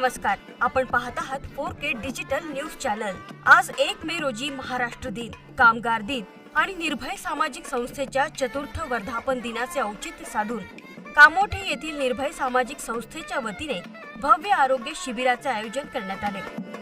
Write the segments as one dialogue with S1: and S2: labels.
S1: नमस्कार. आपण पाहत आहात four K digital news channel. आज एक मे रोजी महाराष्ट्र दिन कामगार दिन आणि निर्भय सामाजिक संस्थेच्या चतुर्थ वर्धापन दिनाचे औचित्य साधून कामोठे येथील निर्भय सामाजिक संस्थेच्या वतीने भव्य आरोग्य शिबिराचे आयोजन करण्यात आले.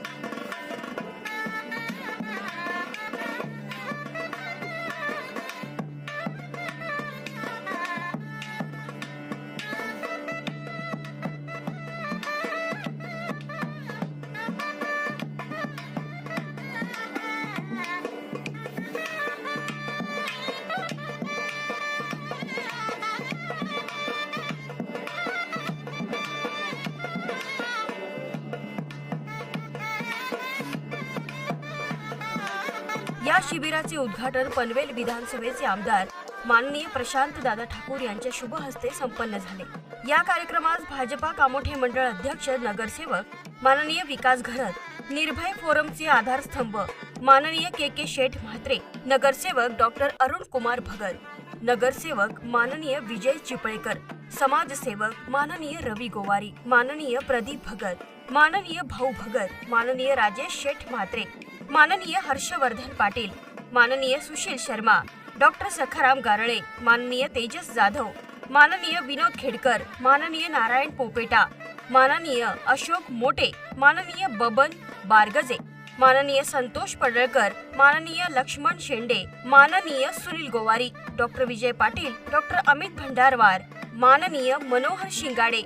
S1: या शिबिराचे उद्घाटन पनवेल विधानसभेचे आमदार माननीय प्रशांत दादा ठाकूर यांच्या शुभ हस्ते संपन्न झाले. या कार्यक्रमास भाजपा कामोठे मंडळ अध्यक्ष नगरसेवक माननीय विकास घरत निर्भय फोरमचे आधारस्तंभ माननीय के के शेठ म्हात्रे नगरसेवक डॉक्टर अरुण कुमार भगत नगरसेवक माननीय विजय चिपळेकर समाजसेवक माननीय रवी गोवारी माननीय प्रदीप भगत माननीय भाऊ भगत माननीय राजेश शेठ म्हात्रे माननीय हर्षवर्धन पाटील माननीय सुशील शर्मा डॉक्टर सखाराम गारळे माननीय तेजस जाधव माननीय विनोद खेडकर माननीय नारायण पोपेटा माननीय अशोक मोटे माननीय बबन बारगजे माननीय संतोष पडळकर माननीय लक्ष्मण शेंडे माननीय सुनील गोवारी डॉक्टर विजय पाटील डॉक्टर अमित भंडारवार माननीय मनोहर शिंगाडे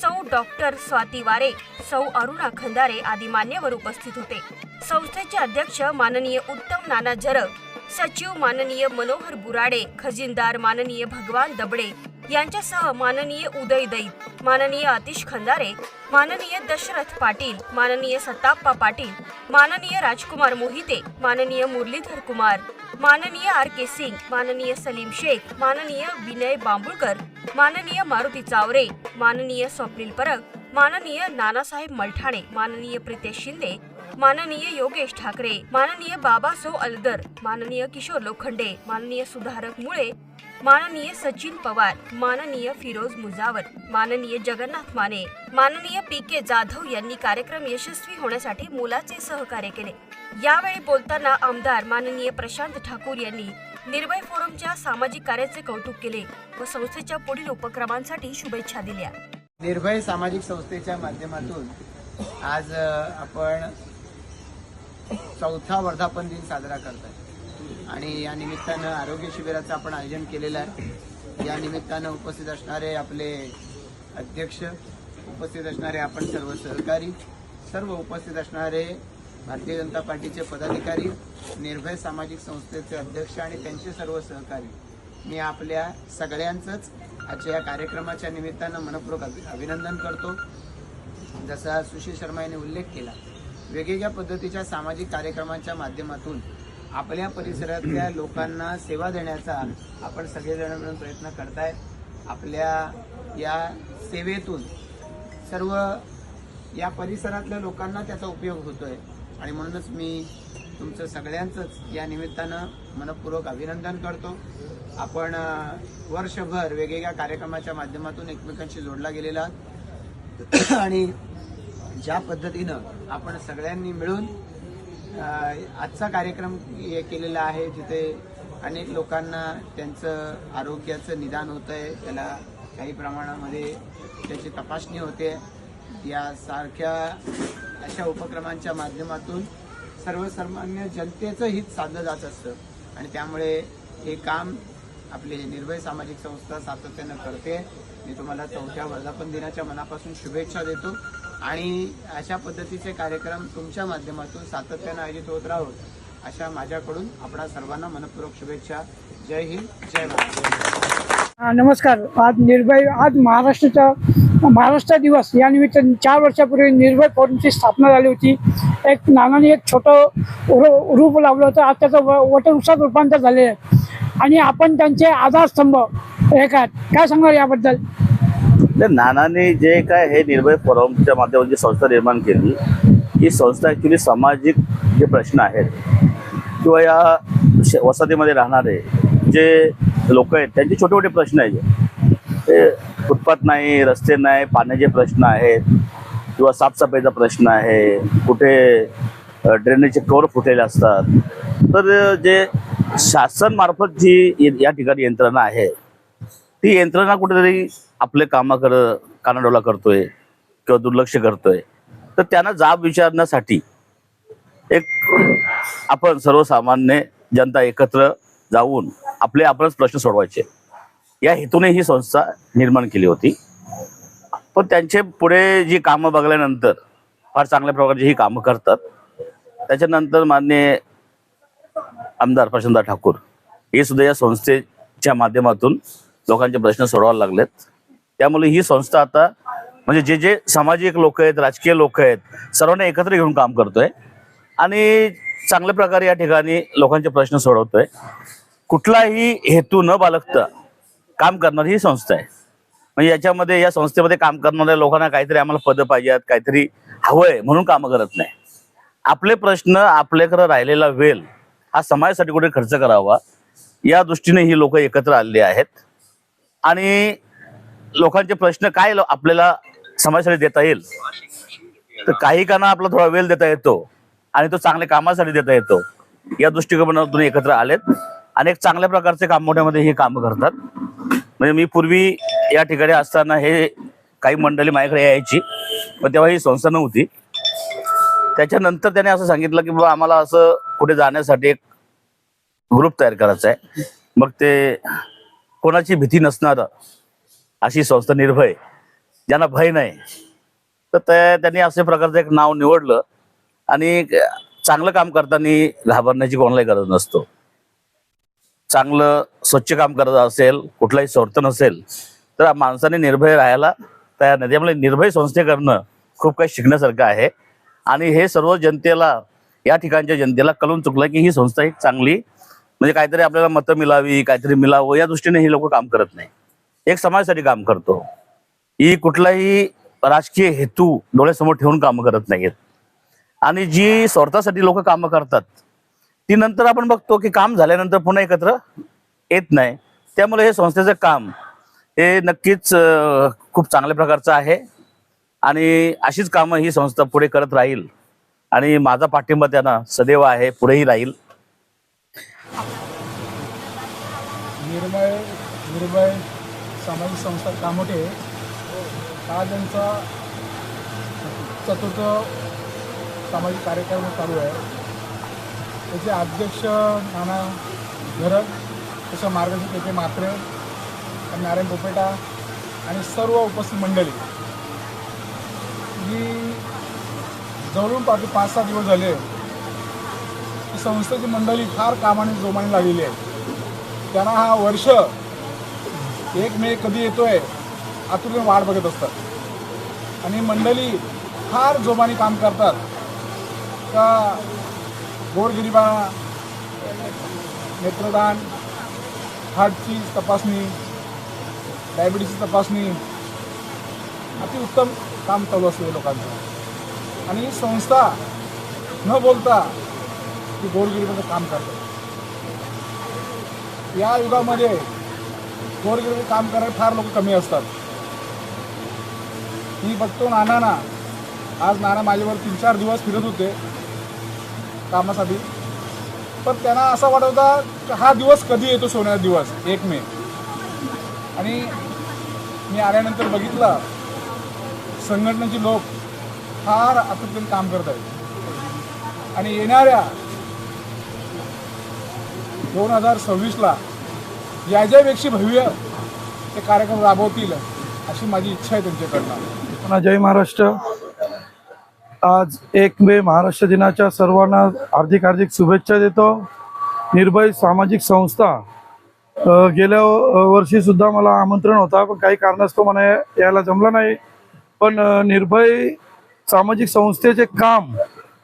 S1: सौ डॉक्टर स्वाती वारे सौ अरुणा खंदारे आदी मान्यवर उपस्थित होते. संस्थेचे अध्यक्ष माननीय उत्तम नाना जरग सचिव माननीय मनोहर बुराडे खजिनदार माननीय भगवान दबडे यांच्यासह माननीय उदय दैत माननीय अतिश खंदारे माननीय दशरथ पाटील माननीय सत्ताप्पा पाटील माननीय राजकुमार मोहिते माननीय मुरलीधर कुमार माननीय आर के सिंग माननीय सलीम शेख माननीय विनय बांबुळकर माननीय मारुती चावरे माननीय स्वप्नील परब माननीय नानासाहेब मलठाणे माननीय प्रितेश शिंदे माननीय योगेश ठाकरे माननीय बाबा सो अलदर माननीय किशोर लोखंडे माननीय सुधारक मुळे माननीय सचिन पवार माननीय फिरोज मुजावर माननीय जगन्नाथ माने माननीय पी के जाधव यांनी कार्यक्रम यशस्वी होण्यासाठी मुलाचे सहकार्य केले. यावेळी बोलताना आमदार माननीय प्रशांत ठाकूर यांनी निर्भय फोरमच्या सामाजिक कार्याचे कौतुक केले व संस्थेच्या पुढील उपक्रमांसाठी शुभेच्छा दिल्या.
S2: निर्भय सामाजिक संस्थेच्या माध्यमातून आज आपण चौथा वर्धापन दिन साजरा करत आणि या निमित्तानं आरोग्य शिबिराचं आपण आयोजन केलेलं आहे. या निमित्तानं उपस्थित असणारे आपले अध्यक्ष उपस्थित असणारे आपण सर्व सहकारी सर्व उपस्थित असणारे भारतीय जनता पार्टीचे पदाधिकारी निर्भय सामाजिक संस्थेचे अध्यक्ष आणि त्यांचे सर्व सहकारी. मी आपल्या सगळ्यांचंच आजच्या या कार्यक्रमाच्या निमित्तानं मनपूर्वक अभिनंदन करतो. जसा सुशील शर्मा यांनी उल्लेख केला वेगवेगळ्या पद्धतीच्या सामाजिक कार्यक्रमांच्या माध्यमातून आपल्या परिसरातल्या लोकांना सेवा देण्याचा आपण सगळेजण मिळून प्रयत्न करताय. आपल्या या सेवेतून सर्व या परिसरातल्या लोकांना त्याचा उपयोग होतोय. आणि म्हणूनच मी तुमचं सगळ्यांचंच या निमित्तानं मनपूर्वक अभिनंदन करतो. आपण वर्षभर वेगवेगळ्या कार्यक्रमाच्या माध्यमातून एकमेकांशी जोडला गेलेला. आणि ज्या पद्धतीनं आपण सगळ्यांनी मिळून आजचा कार्यक्रम हे केलेला आहे जिथे अनेक लोकांना त्यांचं आरोग्याचं निदान होतं आहे त्याला काही प्रमाणामध्ये त्याची तपासणी होते. यासारख्या अशा उपक्रमांच्या माध्यमातून सर्वसामान्य जनतेचं हित साधलं जात असतं. आणि त्यामुळे हे काम आपली निर्भय सामाजिक संस्था सातत्यानं करते. मी तुम्हाला चौथ्या वर्धापन दिनाच्या मनापासून शुभेच्छा देतो. आणि अशा पद्धतीचे कार्यक्रम तुमच्या माध्यमातून सातत्यानं आयोजित होत राहोत अशा माझ्याकडून आपणा सर्वांना मनपूर्वक शुभेच्छा. जय हिंद जय महाराष्ट्र.
S3: नमस्कार. आज निर्भय आज महाराष्ट्राचा महाराष्ट्र दिवस या निमित्त चार वर्षापूर्वी निर्भय फोरमची स्थापना झाली होती. एक नानाने एक छोटं रूप लावलं होतं. आज त्याचं व- वटवृक्षात रूपांतर झालेलं आहे. आणि आपण त्यांचे आधारस्तंभ हे काय काय सांगणार याबद्दल?
S4: तर नानाने जे काय हे निर्भय फोरमच्या माध्यमातून जी संस्था निर्माण केली ही संस्था ॲक्च्युली सामाजिक जे प्रश्न आहेत किंवा या श- वसाहतीमध्ये राहणारे जे लोक आहेत त्यांचे छोटे मोठे प्रश्न आहेत. ते फुटपाथ नाही रस्ते नाही पाण्याचे प्रश्न आहेत किंवा साफसफाईचा प्रश्न आहे कुठे ड्रेनेजचे कवर फुटलेले असतात. तर जे शासनमार्फत जी या ठिकाणी यंत्रणा आहे ती यंत्रणा कुठेतरी आपले कामाकडं कानाडोला करतोय किंवा दुर्लक्ष करतोय. तर त्यांना जाब विचारण्यासाठी एक आपण सर्वसामान्य जनता एकत्र जाऊन आपले आपणच प्रश्न सोडवायचे. या हेतूने ही संस्था निर्माण केली होती. पण त्यांचे पुढे जी कामं बघल्यानंतर फार चांगल्या प्रकारची ही कामं करतात. त्याच्यानंतर मान्य आमदार प्रशांत ठाकूर हे सुद्धा या संस्थेच्या माध्यमातून लोकांचे प्रश्न सोडवायला लागलेत. त्यामुळे ही संस्था आता म्हणजे जे जे सामाजिक लोक आहेत राजकीय लोक आहेत सर्वांना एकत्र घेऊन काम करतोय. आणि चांगल्या प्रकारे या ठिकाणी लोकांचे प्रश्न सोडवतोय. कुठलाही हेतू न बालगता काम करणारी ही संस्था आहे. म्हणजे याच्यामध्ये या संस्थेमध्ये काम करणाऱ्या लोकांना काहीतरी आम्हाला पदं पाहिजेत काहीतरी हवंय म्हणून कामं करत नाही. आपले प्रश्न आपल्याकडे राहिलेला वेळ हा समाजासाठी कुठे खर्च करावा या दृष्टीने ही लोक एकत्र आलेली आहेत. आणि लोकांचे प्रश्न काय आपल्याला समाजासाठी देता येईल? तर काही काना आपला थोडा वेळ देता येतो आणि तो चांगल्या कामासाठी देता येतो. या दृष्टिकोनातून एकत्र आलेत. आणि एक चांगल्या प्रकारचे काम मोठ्यामध्ये हे काम करतात. म्हणजे मी पूर्वी या ठिकाणी असताना हे काही मंडळी माझ्याकडे यायची. पण तेव्हा ही संस्था नव्हती. त्याच्यानंतर त्याने असं सांगितलं की बाबा आम्हाला असं कुठे जाण्यासाठी एक ग्रुप तयार करायचा आहे. मग ते कोणाची भीती नसणार अशी संस्था निर्भय ज्यांना भय नाही. तर त्या- त्यांनी अशा प्रकारचं एक नाव निवडलं आणि चांगलं काम करताना घाबरण्याची कोणालाही गरज नसतो. चांगलं स्वच्छ काम करत असेल कुठलाही स्वार्थ नसेल तर माणसाने निर्भय राहायला तयार नाही. त्यामुळे निर्भय संस्थे करणं खूप काही शिकण्यासारखं आहे. आणि हे सर्व जनतेला या ठिकाणच्या जनतेला कळून चुकलं की ही संस्था एक चांगली म्हणजे काहीतरी आपल्याला मतं मिळावी काहीतरी मिळावं या दृष्टीने ही लोक काम करत नाही एक समाजासाठी काम करतो. ही कुठलाही राजकीय हेतू डोळ्यासमोर ठेवून कामं करत नाहीत आणि जी स्वार्थासाठी लोक कामं करतात ती नंतर आपण बघतो की काम झाल्यानंतर पुन्हा एकत्र येत नाही. त्यामुळे हे संस्थेचं काम हे नक्कीच खूप चांगल्या प्रकारचं आहे. आणि अशीच कामं ही संस्था पुढे करत राहील. आणि माझा पाठिंबा त्यांना सदैव आहे पुढेही राहील.
S5: निर्भय निर्भय सामाजिक संस्था कामोटे हा त्यांचा चतुर्थ सामाजिक कार्यक्रम चालू आहे. त्याचे अध्यक्ष नाना घरक तसं मार्गदर्शक के मात्रे आणि नारायण पोपेटा आणि सर्व उपस्थित मंडळी. जी जवळून पाठी पाच सहा दिवस झाले. ही संस्थेची मंडळी फार कामाने जोमाने लागलेली आहे. त्यांना हा वर्ष एक मे कधी येतोय आतुरतेने वाट बघत असतात. आणि मंडळी फार जोमाने काम करतात. का गोरगिरिबा नेत्रदान हार्टची तपासणी डायबिटीसची तपासणी अतिउत्तम काम चालू असलेलं लोकांचं. आणि ही संस्था न बोलता ती गोरगिरीमध्ये काम करतात. या युगामध्ये गोरगिरीमध्ये काम करणारे फार लोक कमी असतात. मी बघतो नानांना. आज नाना माझ्यावर तीन चार दिवस फिरत होते कामासाठी. पण त्यांना असं वाटत होता की हा दिवस कधी येतो सोन्याचा दिवस? एक मे. आणि मी आल्यानंतर बघितलं संघटनेचे लोक फार आतुरतेने काम करत आहेत. आणि येणाऱ्या दोन हजार सव्वीसला याच्यापेक्षा भव्य ते कार्यक्रम राबवतील अशी माझी इच्छा आहे त्यांच्याकडनं.
S6: पुन्हा जय महाराष्ट्र. आज एक मे महाराष्ट्र दिनाच्या सर्वांना हार्दिक हार्दिक शुभेच्छा देतो. निर्भय सामाजिक संस्था गेल्या वर्षीसुद्धा वर्षी सुद्धा मला आमंत्रण होता पण काही कारणास्तव मला यायला जमला नाही. पण निर्भय सामाजिक संस्थेचे काम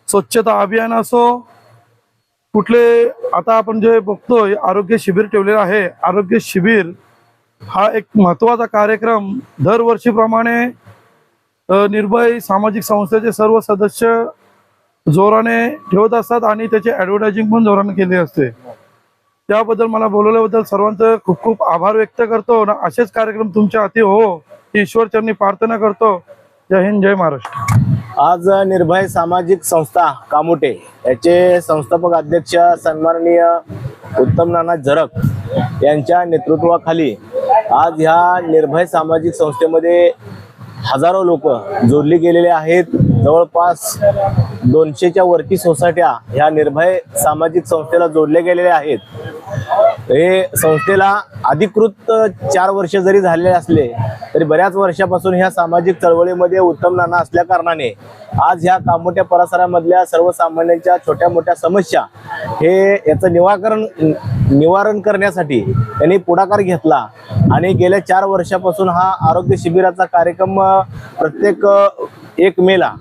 S6: स्वच्छता अभियान असो कुठले आता आपण जे बघतोय आरोग्य शिबिर ठेवलेलं आहे. आरोग्य शिबिर हा एक महत्त्वाचा कार्यक्रम. दरवर्षीप्रमाणे निर्भय सामाजिक संस्थेचे सर्व सदस्य जोराने ठेवत असतात आणि त्याची ॲडव्हर्टायझिंग पण जोराने केली असते. त्याबद्दल मला बोलवल्याबद्दल सर्वांचं खूप खूप आभार व्यक्त करतो ना असेच कार्यक्रम तुमच्या हाती हो ईश्वर ईश्वरचरणी प्रार्थना करतो. जय हिंद जय महाराष्ट्र.
S7: आज निर्भय सामाजिक संस्था कामोटे याचे संस्थापक अध्यक्ष सन्माननीय उत्तम नाना झरक यांच्या नेतृत्वाखाली आज ह्या निर्भय सामाजिक संस्थेमध्ये हजारो लोक जोडली गेलेले आहेत. जवळपास दोनशेच्या वरती सोसायट्या ह्या निर्भय सामाजिक संस्थेला जोडल्या गेलेल्या आहेत. हे संस्थेला अधिकृत चार वर्ष जरी झालेले असले तरी बऱ्याच वर्षापासून ह्या सामाजिक चळवळीमध्ये उत्तम नाना असल्या कारणाने आज ह्या कामोठ्या परिसरामधल्या सर्वसामान्यांच्या छोट्या मोठ्या समस्या हे याचं निवारण निवारण करण्यासाठी त्यांनी पुढाकार घेतला. आणि गेल्या चार वर्षापासून हा आरोग्य शिबिराचा कार्यक्रम प्रत्येक एक मेला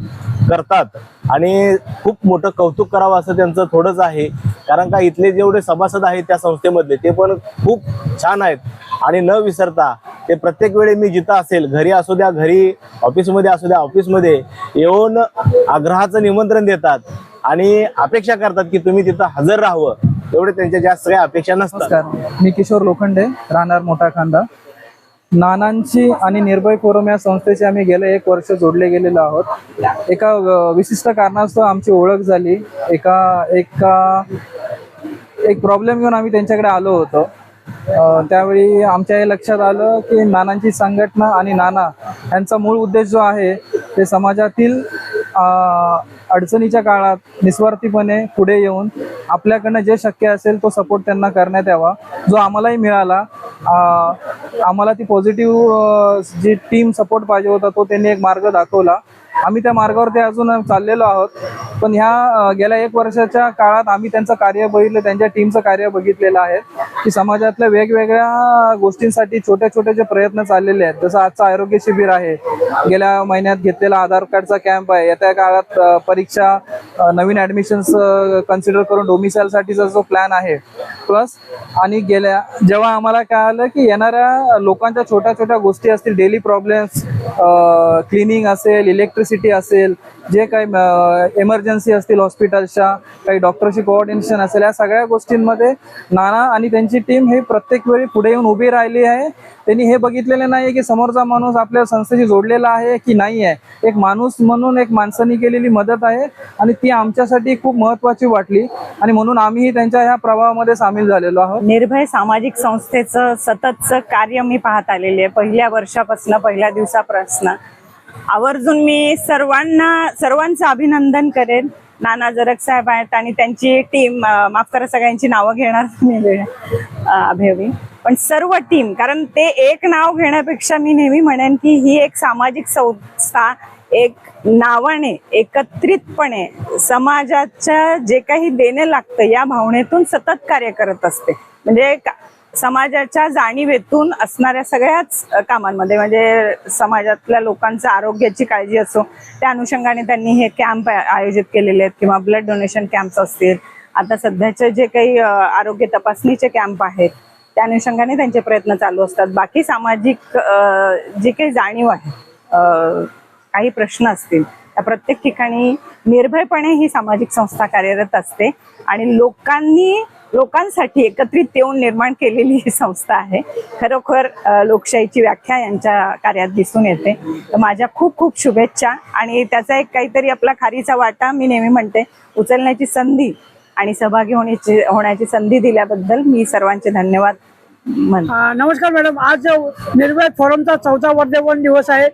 S7: करतात. आणि खूप मोठं कौतुक करावं असं त्यांचं थोडंच आहे. कारण का इथले जेवढे सभासद आहेत त्या संस्थेमधले ते पण खूप छान आहेत. आणि न विसरता ते प्रत्येक वेळी मी जिथं असेल घरी असू द्या घरी ऑफिसमध्ये असू द्या ऑफिसमध्ये येऊन आग्रहाचं निमंत्रण देतात. आणि अपेक्षा करतात की तुम्ही तिथं हजर राहावं. एवढे त्यांच्या जास्त काही अपेक्षा नसतात.
S8: मी किशोर लोखंडे राहणार मोठा खांदा नानांची आणि निर्भय फोरम या संस्थेशी आम्ही गेले एक वर्ष जोडले गेलेलो आहोत. एका विशिष्ट कारणास्तव आमची ओळख झाली. एका एका एक प्रॉब्लेम घेऊन आम्ही त्यांच्याकडे आलो होतो. त्यावेळी आमच्या हे लक्षात आलं की नानांची संघटना आणि नाना यांचा मूळ उद्देश जो आहे ते समाजातील अडचणीच्या काळात निस्वार्थीपणे पुढे येऊन आपल्याकडनं जे शक्य असेल तो सपोर्ट त्यांना करण्यात यावा. जो आम्हालाही मिळाला आम्हाला ती पॉझिटिव्ह जी टीम सपोर्ट पाहिजे होता तो त्यांनी एक मार्ग दाखवला. आम्ही त्या मार्गावरती अजून चाललेलो आहोत. पण ह्या गेल्या एक वर्षाच्या काळात आम्ही त्यांचं कार्य बघितलं त्यांच्या टीमचं कार्य बघितलेलं आहे की समाजातल्या वेगवेगळ्या गोष्टींसाठी छोटे छोटे जे प्रयत्न चाललेले आहेत जसं आजचं आरोग्य शिबिर आहे. गेल्या महिन्यात घेतलेला आधार कार्डचा कॅम्प आहे. येत्या काळात परीक्षा नवीन ऍडमिशन्स कन्सिडर करून डोमिसाईलसाठीचा जो प्लॅन आहे. प्लस आणि गेल्या जेव्हा आम्हाला कळालं की येणाऱ्या लोकांच्या छोट्या छोट्या गोष्टी असतील डेली प्रॉब्लेम्स क्लिनिंग असेल कॅपॅसिटी असेल जे काही एमर्जन्सी असतील हॉस्पिटलच्या काही डॉक्टरशी कोऑर्डिनेशन असेल या सगळ्या गोष्टींमध्ये नाना आणि त्यांची टीम हे प्रत्येक वेळी पुढे येऊन उभी राहिली आहे. त्यांनी हे बघितलेले नाही की समोरचा माणूस आपल्या संस्थेशी जोडलेला आहे की नाही आहे एक माणूस म्हणून एक माणसाने केलेली मदत आहे आणि ती आमच्यासाठी खूप महत्वाची वाटली आणि म्हणून आम्हीही त्यांच्या ह्या प्रवाहामध्ये सामील झालेलो आहोत.
S9: निर्भय सामाजिक संस्थेचं सततचं कार्य मी पाहत आलेली आहे. पहिल्या वर्षापासून पहिल्या दिवसापासून. आवर्जून मी सर्वांना सर्वांचं अभिनंदन करेन. नाना जरक साहेब आहेत आणि त्यांची टीम माफ करा सगळ्यांची नावं घेणार मी वेळ पण सर्व टीम कारण ते एक नाव घेण्यापेक्षा मी नेहमी म्हणेन की ही एक सामाजिक संस्था एक नावाने एकत्रितपणे समाजाच्या जे काही देणं लागतं या भावनेतून सतत कार्य करत असते. म्हणजे का- समाजाच्या जाणीवेतून असणाऱ्या सगळ्याच कामांमध्ये म्हणजे समाजातल्या लोकांचं आरोग्याची काळजी असो त्या अनुषंगाने त्यांनी हे कॅम्प आयोजित केलेले आहेत किंवा ब्लड डोनेशन कॅम्प्स असतील. आता सध्याचे जे काही आरोग्य तपासणीचे कॅम्प आहेत त्या अनुषंगाने त्यांचे प्रयत्न चालू असतात. बाकी सामाजिक जी काही जाणीव आहे काही प्रश्न असतील त्या प्रत्येक ठिकाणी निर्भयपणे ही सामाजिक संस्था कार्यरत असते आणि लोकांनी लोकांसाठी एकत्रित येऊन निर्माण केलेली ही संस्था आहे. खरोखर लोकशाहीची व्याख्या यांच्या कार्यात दिसून येते. तर माझ्या खूप खूप शुभेच्छा आणि त्याचा एक काहीतरी आपला खारीचा वाटा मी नेहमी म्हणते उचलण्याची संधी आणि सहभागी होण्याची होण्याची संधी दिल्याबद्दल मी सर्वांचे धन्यवाद.
S3: नमस्कार मॅडम. आज निर्भय फोरमचा चौथा वर्धमान दिवस आहे.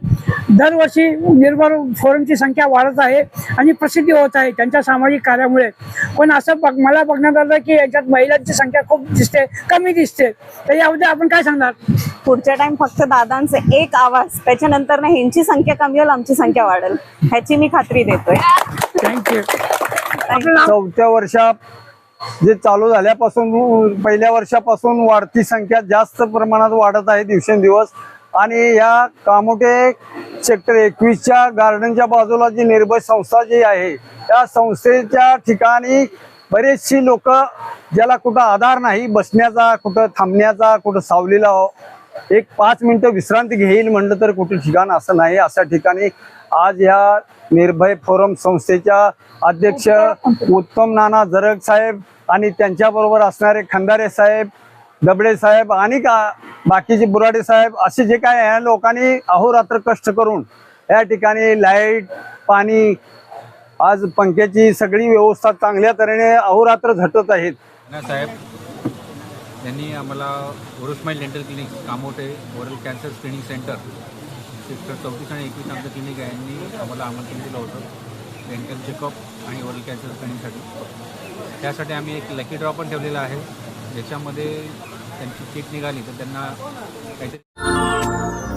S3: दरवर्षी निर्भय फोरमची संख्या वाढत आहे आणि प्रसिद्धी होत आहे त्यांच्या सामाजिक कार्यामुळे. पण असं बघ मला बघण्यात आलं की याच्यात महिलांची संख्या खूप दिसते कमी दिसते. तर यामध्ये आपण काय सांगणार?
S9: पुढच्या टाइम फक्त दादांचे एक आवाज त्याच्यानंतर ना ह्यांची संख्या कमी होईल आमची संख्या वाढेल. ह्याची मी खात्री देतोय.
S3: थँक्यू
S10: चौथ्या वर्षात जे चालू झाल्यापासून पहिल्या वर्षापासून वाढती संख्या जास्त प्रमाणात वाढत आहे दिवसेंदिवस. आणि या कामोटे सेक्टर एकवीसच्या गार्डनच्या बाजूला जी निर्भय संस्था जी आहे त्या संस्थेच्या ठिकाणी बरेचशी लोक ज्याला कुठं आधार नाही बसण्याचा कुठं थांबण्याचा कुठं सावलीला एक पाच मिनिटं विश्रांती घेईल म्हणलं तर कुठे ठिकाण असं नाही. अशा ठिकाणी आज या निर्भय फोरम संस्थेच्या अध्यक्ष उत्तम नाना जरग साहेब आणि त्यांच्याबरोबर असणारे खंदारे साहेब दबडे साहेब आणि का बाकीचे बुराडे साहेब असे जे काय या लोकांनी अहोरात्र कष्ट करून या ठिकाणी लाइट पाणी आज पंख्याची सगळी व्यवस्था चांगल्या तऱ्हेने अहोरात्र झटत आहेत.
S11: साहेब यांनी आम्हाला Orosmile dental clinic Kamothe oral cancer screening centre sector चौतीस आणि एकवीस आमचं क्लिनिक आहे. यांनी आम्हाला आमंत्रण दिलं होतं डेंटल चेकअप आणि ओरल कॅन्सर स्क्रीनिंगसाठी. त्यासाठी आम्ही एक लकी ड्रॉ पण ठेवलेला आहे. ज्याच्यामध्ये त्यांची किट निघाली तर त्यांना काहीतरी